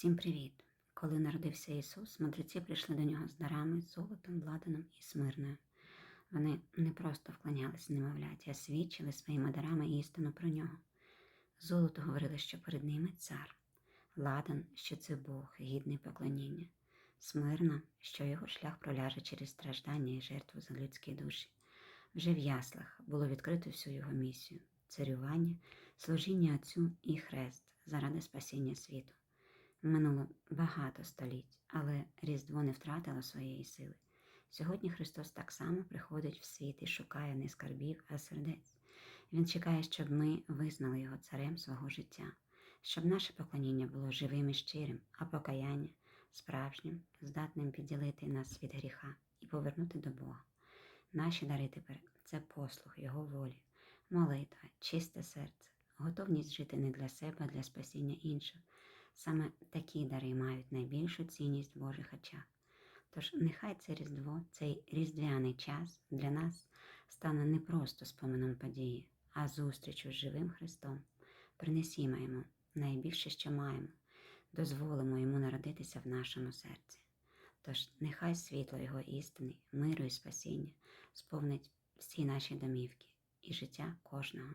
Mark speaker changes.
Speaker 1: Всім привіт! Коли народився Ісус, мудреці прийшли до нього з дарами, золотом, ладаном і смирною. Вони не просто вклонялись немовляті, а свідчили своїми дарами істину про нього. Золото говорило, що перед ними цар, ладан, що це Бог, гідний поклоніння, смирна, що його шлях проляже через страждання і жертву за людські душі. Вже в яслах було відкрито всю його місію царювання, служіння Отцю і хрест заради спасіння світу. Минуло багато століть, але Різдво не втратило своєї сили. Сьогодні Христос так само приходить в світ і шукає не скарбів, а сердець. Він чекає, щоб ми визнали його царем свого життя, щоб наше поклоніння було живим і щирим, а покаяння справжнім, здатним підділити нас від гріха і повернути до Бога. Наші дари тепер це послух Його волі, молитва, чисте серце, готовність жити не для себе, а для спасіння інших. Саме такі дари мають найбільшу цінність в Божих очах. Тож нехай це Різдво, цей різдвяний час для нас стане не просто споменом події, а зустрічю з живим Христом. Принесімо йому найбільше, що маємо, дозволимо йому народитися в нашому серці. Тож нехай світло Його істини, миру і спасіння сповнить всі наші домівки і життя кожного.